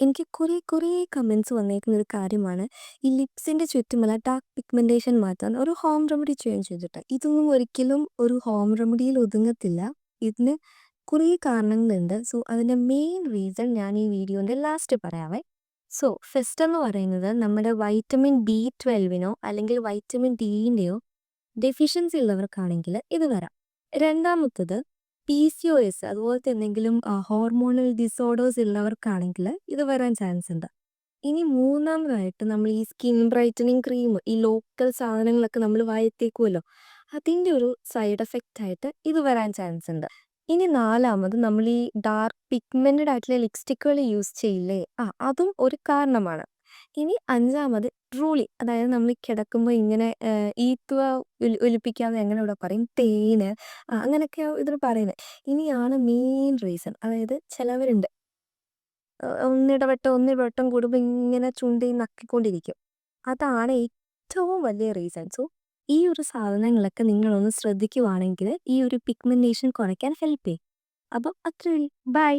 എനിക്ക് കുറേ കുറേ കമൻസ് വന്നേക്കുന്ന ഒരു കാര്യമാണ്. ഈ ലിപ്സിന്റെ ചുറ്റുമുള്ള ഡാർക്ക് പിഗ്മെന്റേഷൻ മാറ്റാൻ ഒരു ഹോം റെമഡി ചെയ്യാൻ ചെയ്തിട്ട്. ഇതൊന്നും ഒരിക്കലും ഒരു ഹോം റെമഡിയിൽ ഒതുങ്ങത്തില്ല. ഇതിന് കുറേ കാരണങ്ങളുണ്ട്. സോ അതിന്റെ മെയിൻ റീസൺ ഞാൻ ഈ വീഡിയോന്റെ ലാസ്റ്റ് പറയാവേ. സോ ഫസ്റ്റ് എന്ന് പറയുന്നത് നമ്മുടെ വൈറ്റമിൻ ബി ട്വൽവിനോ അല്ലെങ്കിൽ വൈറ്റമിൻ ഡിന്റെയോ ഡെഫിഷ്യൻസി ഉള്ളവർക്കാണെങ്കിൽ ഇത് വരാം. രണ്ടാമത്തത് പി സി ഒ എസ് അതുപോലത്തെ എന്തെങ്കിലും ഹോർമോണൽ ഡിസോർഡേഴ്സ് ഉള്ളവർക്കാണെങ്കിൽ ഇത് വരാൻ ചാൻസ് ഉണ്ട്. ഇനി മൂന്നാമതായിട്ട് നമ്മൾ ഈ സ്കിൻ ബ്രൈറ്റനിങ് ക്രീം ഈ ലോക്കൽ സാധനങ്ങളൊക്കെ നമ്മൾ വായത്തേക്കുമല്ലോ അതിന്റെ ഒരു സൈഡ് എഫക്റ്റ് ആയിട്ട് ഇത് വരാൻ ചാൻസ് ഉണ്ട്. ഇനി നാലാമത് നമ്മൾ ഈ ഡാർക്ക് പിഗ്മെന്റഡ് ആയിട്ടുള്ള ലിപ്സ്റ്റിക്കുകൾ യൂസ് ചെയ്യില്ലേ? ആ അതും ഒരു കാരണമാണ്. ഇനി അഞ്ചാമത് ട്രൂളി. അതായത് നമ്മൾ കിടക്കുമ്പോൾ ഇങ്ങനെ ഈത്തുവ ഒലി ഒലിപ്പിക്കാന്ന് ഞങ്ങൾ ഇവിടെ പറയും? തേന്. അങ്ങനെയൊക്കെ ഇതിൽ പറയുന്നത് ഇനിയാണ് മെയിൻ റീസൺ അതായത് ചിലവരുണ്ട്. ഒന്നിടവട്ടം ഒന്നിടവട്ടം കൂടുമ്പോൾ ഇങ്ങനെ ചുണ്ടി നക്കിക്കൊണ്ടിരിക്കും. അതാണ് ഏറ്റവും വലിയ റീസൺ സോ ഈ ഒരു സാധനങ്ങളൊക്കെ നിങ്ങളൊന്ന് ശ്രദ്ധിക്കുവാണെങ്കിൽ ഈ ഒരു പിഗ്മെന്റേഷൻ കുറയ്ക്കാൻ ഹെൽപ്പ് ചെയ്യും. അപ്പം അത്രയും ബൈ